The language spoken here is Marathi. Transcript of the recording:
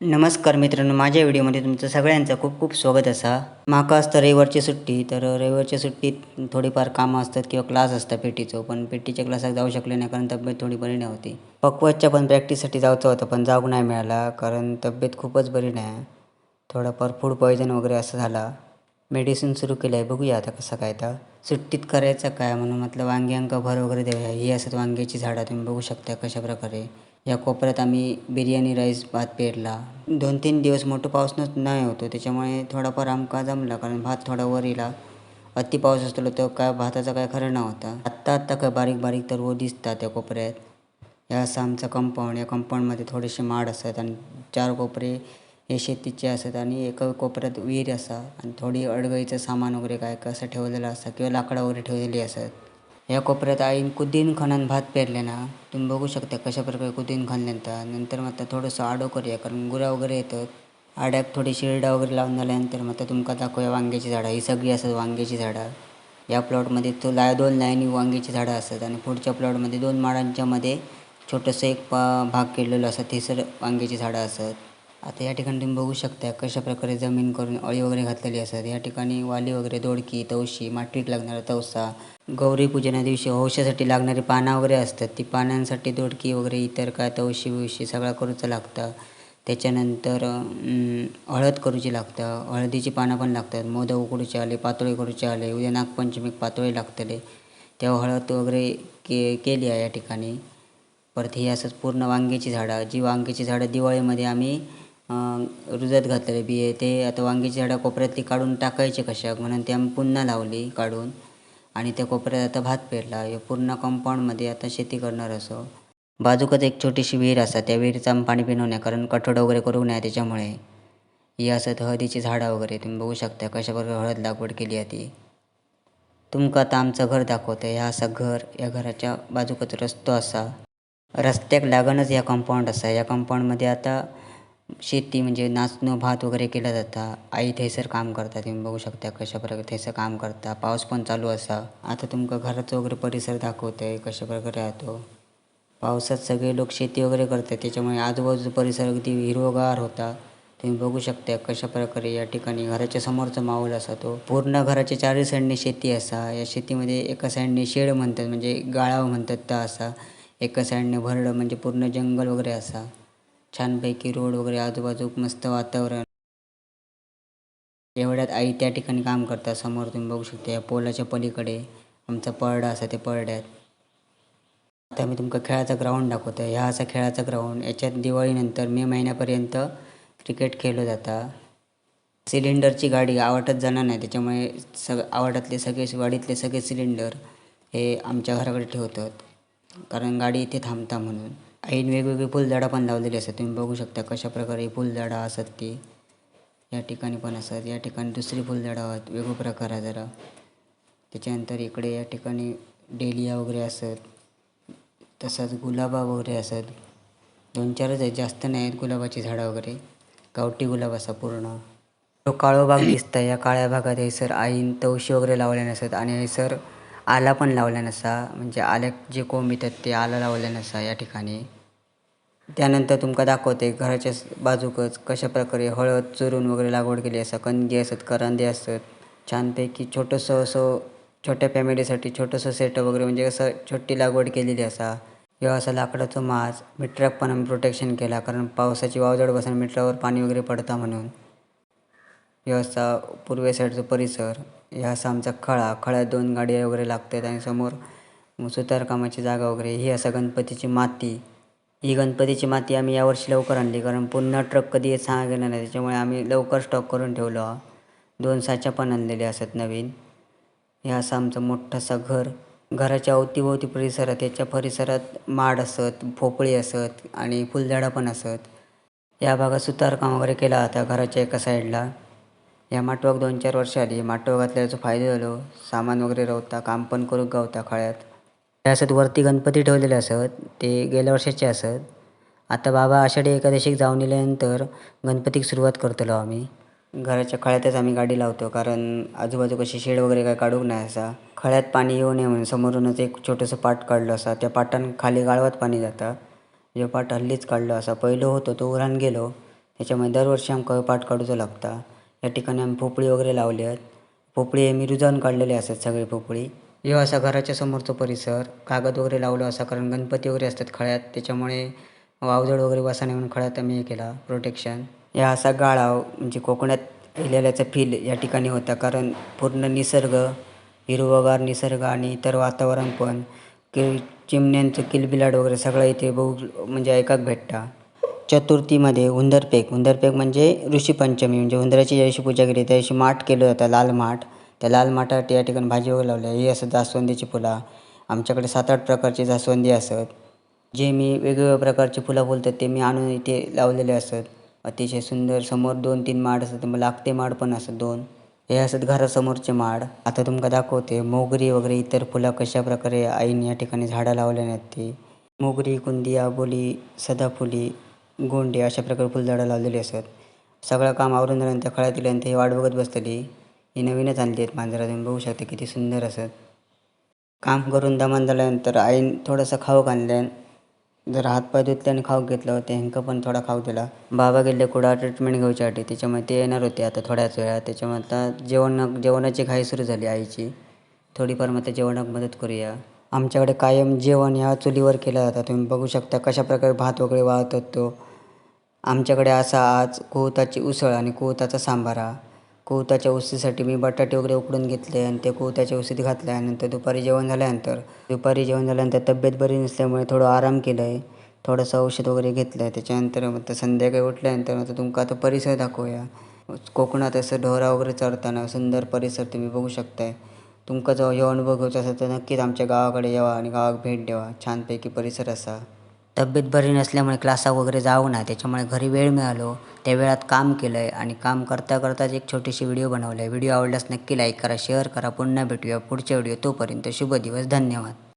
नमस्कार मित्रांनो माझ्या व्हिडिओमध्ये तुमचं सगळ्यांचं खूप खूप स्वागत असा. माका असतं रविवारची सुट्टी तर रविवारच्या सुट्टीत थोडीफार कामं असतात किंवा क्लास असतात पेटीचं पण पेटीच्या क्लासात जाऊ शकले नाही कारण तब्येत थोडी बरी नाही होती. पक्वाच्या पण प्रॅक्टिससाठी जायचं होतं पण जाऊ नाही मिळाला कारण तब्येत खूपच बरी नाही. थोडंफार फूड पॉयझन वगैरे असं झाला. मेडिसिन सुरू केलं आहे बघूया आता कसं काय तर. सुट्टीत करायचं काय? म्हणून म्हटलं वांग्यांका भर वगैरे देऊया. ही असत वांग्याची झाडं तुम्ही बघू शकता कशा प्रकारे. या कोपऱ्यात आम्ही बिर्याणी राईस भात पेरला. दोन तीन दिवस मोठं पाऊस नाही होतो. त्याच्यामुळे थोडाफार आमका जमला कारण भात थोडा वर येला. अति पाऊस असलो तर काय भाताचा काय खरं नव्हता. आत्ता आत्ता काय बारीक बारीक तर वो दिसतात त्या कोपऱ्यात. या असं आमचं कंपाऊंड या कंपाऊंडमध्ये थोडेसे माड असतात आणि चार कोपरे हे शेतीचे असतात आणि एका कोपऱ्यात विहीर असा आणि थोडी अडगळीचं सामान वगैरे काय कसं ठेवलेलं असतं किंवा लाकडं वगैरे ठेवलेली असतात. या कोपऱ्यात आईन कुदीन खणान भात पेरले ना तुम्ही बघू शकता कशा प्रकारे कुदीन खणल्यानंतर नंतर मग आता थोडंसं आडो करूया कारण गुरा वगैरे येतात. आड्याक थोडी शिरडा वगैरे लावून झाल्यानंतर मग आता तुमका दाखवूया वांग्याची झाडं. ही सगळी असतात वांग्याची झाडं. या प्लॉटमध्ये तो लाय दोन लाईनी वांग्याची झाडं असतात आणि पुढच्या प्लॉटमध्ये दोन माडांच्या मध्ये छोटंसं एक पा भाग केलेलं असतं. थंयसर वांग्याची झाडं असतात. आता या ठिकाणी तुम्ही बघू शकता कशा प्रकारे जमीन करून अळी वगैरे घातलेली असतात. या ठिकाणी वाली वगैरे दोडकी तवशी माटवीक लागणारा तवसा गौरी पूजना दिवशी औषधासाठी लागणारी पानं वगैरे असतात. ती पानांसाठी दोडकी वगैरे इतर काय तवशी बिवशी सगळं करूचं लागतं. त्याच्यानंतर हळद करूची लागतं. हळदीची पानं पण लागतात. मोदक उकडूचे आले पातोळी करूचे आले उद्या नागपंचमीक पातोळे लागतले. तेव्हा हळद वगैरे के केली आहे या ठिकाणी. परत ही असंच पूर्ण वांग्याची झाडं. जी वांग्याची झाडं दिवाळीमध्ये आम्ही रुजत घातलेले बिये ते आता वांग्याची झाडं कोपऱ्यातली काढून टाकायचे कशाक म्हणून ते आम्ही पुन्हा लावली काढून. आणि त्या कोपऱ्यात आता भात पेरला ह्यो पूर्ण कंपाऊंडमध्ये आता शेती करणार असो. बाजूकच एक छोटीशी विहीर असा त्या विहिरीचं आम्ही पाणी पिणू नये कारण कठोड वगैरे करू नये त्याच्यामुळे. ही असत हळदीची झाडं वगैरे तुम्ही बघू शकता कशा प्रकारे हळद लागवड केली आहे ती. तुमका आता आमचं घर दाखवतं ह्या असं घर या घराच्या बाजूकच रस्तो असा. रस्त्याक लागूनच ह्या कंपाऊंड असा या कंपाऊंडमध्ये आता शेती म्हणजे नाचणं भात वगैरे केला जाता. आई थंयसर काम करता तुम्ही बघू शकता कशा प्रकारे थंयसर काम करता पाऊस पण चालू असा. आता तुमका घराचं वगैरे परिसर दाखवतंय कशा प्रकारे राहतो. पावसात सगळे लोक शेती वगैरे करतात त्याच्यामुळे आजूबाजूचा परिसर अगदी हिरवगार होता. तुम्ही बघू शकता कशा प्रकारे या ठिकाणी घराच्या समोरचा माहोल असा तो. पूर्ण घराच्या चारही साईडने शेती असा. या शेतीमध्ये एका साईडने शेड म्हणतात म्हणजे गाळाव म्हणतात त्या असा. एका साईडने भरडं म्हणजे पूर्ण जंगल वगैरे असा. छानपैकी रोड वगैरे आजूबाजूक मस्त वातावरण. एवढ्यात आई त्या ठिकाणी काम करतात. समोर तुम्ही बघू शकता या पोलाच्या पलीकडे आमचा पळडा असा त्या पळड्यात आता मी तुमका खेळाचा ग्राउंड दाखवतो. ह्या असा खेळाचा ग्राउंड याच्यात दिवाळीनंतर मे महिन्यापर्यंत क्रिकेट खेळलं जाता. सिलेंडरची गाडी आवडत जाणार नाही. त्याच्यामुळे सग आवटातले सगळे वाडीतले सगळे सिलेंडर हे आमच्या घराकडे ठेवतात. कारण गाडी इथे थांबता म्हणून. आईन वेगवेगळी फुलझाडं पण लावलेली असतात. तुम्ही बघू शकता कशा प्रकारे फुलझाडं असतात ती. या ठिकाणी पण असतात. या ठिकाणी दुसरी फुलझाडं आहेत. वेगळं प्रकार आहे जरा. त्याच्यानंतर इकडे या ठिकाणी डेलिया वगैरे असत तसंच गुलाबा वगैरे असत दोन चारच आहेत. जास्त नाही आहेत गुलाबाची झाडं वगैरे. गावठी गुलाब असा पूर्ण. तो काळो भाग दिसता या काळ्या भागात सर आईन तवशी वगैरे लावल्या नसतात आणि सर आला पण लावल्या नसा. म्हणजे आल्यात जे कोंब येतात ते आला लावल्या नसा या ठिकाणी. त्यानंतर तुमका दाखवते घराच्या बाजूकच कशा प्रकारे हळद चुरून वगैरे लागवड केली असा कंदी असत करांदे असत. छानपैकी छोटंसं असं छोट्या फॅमिलीसाठी छोटंसं सेट वगैरे म्हणजे असं छोटी लागवड केलेली असा. किंवा असा लाकडाचं माज मिट्राक पण आम्ही प्रोटेक्शन केला कारण पावसाची वावजड बसून मिट्रावर पाणी वगैरे पडता म्हणून. ह्यो असा पूर्वे साईडचा परिसर ह्या असा आमचा खळा खळ्यात दोन गाड्या वगैरे लागतात आणि समोर सुतारकामाची जागा वगैरे ही असा गणपतीची माती. ही गणपतीची माती आम्ही यावर्षी लवकर आणली कारण पुन्हा ट्रक कधी येत सांगा गेला नाही. त्याच्यामुळे आम्ही लवकर स्टॉक करून ठेवलो. दोन साच्या पण आणलेले असत नवीन. हे असं आमचं मोठासा घर. घराच्या अवतीभोवती परिसरात त्याच्या परिसरात माड असत भोपळी असत आणि फुलझाडं पण असत. या भागात सुतारकाम वगैरे केला होता घराच्या एका साईडला. या माटवाक दोन चार वर्ष आली. माटवा घातल्याचा फायदो झालो. सामान वगैरे रवता काम पण करू गावता खळ्यात. ते असत वरती गणपती ठेवलेले असत ते गेल्या वर्षाचे असत. आता बाबा आषाढी एकादशीक जाऊन येल्यानंतर गणपतीक सुरुवात करतलो आम्ही. घराच्या खळ्यातच आम्ही गाडी लावतो कारण आजूबाजू कशी शेड वगैरे काय काढूक नाही असा. खळ्यात पाणी येऊ नये म्हणून समोरूनच एक छोटंसं पाट काढलं असा. त्या पाटान खाली गाळवात पाणी जाता. जो पाट हल्लीच काढलो असा. पयलो होतो तो उरान गेलो. त्याच्यामुळे दरवर्षी आमकां पाट काडूचो लागता. ह्या ठिकाणी आमी पोपळी वगैरे लावली आहेत. पोपळी आमी रुजोवन काडलेली असतात सगळी पोपळी. ह्यो असा घराच्या समोरचो परिसर. कागद वगैरे लावलो असा कारण गणपती वगैरे असतात खळ्यात. त्याच्यामुळे वावजड वगैरे बसा म्हणून खळ्यात आम्ही हे केला प्रोटेक्शन या असा गाळाव म्हणजे कोकणात येलेल्याचा फील या ठिकाणी होता कारण पूर्ण निसर्ग हिरवगार निसर्ग आणि इतर वातावरण पण की चिमण्यांचं किलबिलाट वगैरे सगळं इथे बहु म्हणजे ऐकाक भेटता. चतुर्थीमध्ये हुंदरपेक हुंदरपेक म्हणजे ऋषीपंचमी म्हणजे हुंदराची ज्या दिवशी पूजा केली त्या दिवशी माठ केलं जातं लाल माठ. त्या लाल माठात या ठिकाणी भाजी वगैरे लावली आहे ही असं जास्वंदीची फुलं. आमच्याकडे सात आठ प्रकारची जास्वंदी असत. जे मी वेगवेगळ्या प्रकारची फुलं बोलतात ते मी आणून इथे लावलेले असत. अतिशय सुंदर समोर दोन तीन माड असतात. मग लागते माड पण असत दोन. हे असत घरासमोरचे माड. आता तुमका दाखवते. मोगरी वगैरे इतर फुलं कशा प्रकारे आईने या ठिकाणी झाडं लावले आहेत ती. मोगरी कुंदी आबोली सदाफुली गोंडे अशा प्रकारे फुलझाडं लावलेली असत. सगळं काम आवरून झाल्यानंतर खळ्यात दिल्यानंतर हे वाट बघत बसतली ही नवीनच आणली आहेत मांजरा. तुम्ही बघू शकता किती सुंदर असत काम करून दमान झाल्यानंतर आईन थोडंसं खाऊक आणल्यान जर हातपाय धुतले आणि खाऊक घेतलं ते ह्यांका पण थोडा खाऊ दिला. बाबा गेले कुडा ट्रीटमेंट घेऊच्यासाठी त्याच्यामुळे ते येणार होते आता थोड्याच वेळा त्याच्यामुळे आता जेवण जेवणाची घाई सुरू झाली आईची. थोडीफार मग त्या जेवणाक मदत करूया. आमच्याकडे कायम जेवण ह्या चुलीवर केलं जातं. तुम्ही बघू शकता कशा प्रकारे भात वगैरे वाळतात तो आमच्याकडे असा आज कुवताची उसळ आणि कुहताचा सांबारा कोवताच्या वस्तीसाठी मी बटाटे वगैरे उकडून घेतले आणि ते कोवताच्या वस्तीत घातले आणि नंतर दुपारी जेवण झाल्यानंतर दुपारी जेवण झाल्यानंतर तब्येत बरी नसल्यामुळे थोडं आराम केलं आहे थोडंसं औषध वगैरे घेतलं आहे त्याच्यानंतर मग संध्याकाळी उठल्यानंतर मग तुमका आता परिसर दाखवूया. कोकणात असं ढोरा वगैरे चरताना सुंदर परिसर तुम्ही बघू शकताय. तुमका जो हे अनुभव घेवचो असेल तर नक्कीच आमच्या गावाकडे यावा आणि गावाक भेट द्यावा. छानपैकी परिसर असा. तब्येत बरी नसल्यामुळे क्लासा वगैरे जाऊ ना. त्याच्यामुळे घरी वेळ मिळालो. त्या वेळात काम केलं आहे आणि काम करता करताच एक छोटीशी व्हिडिओ बनवलं आहे व्हिडिओ आवडल्यास नक्की लाईक करा शेअर करा. पुन्हा भेटूया पुढच्या व्हिडिओ तोपर्यंत शुभ दिवस. धन्यवाद.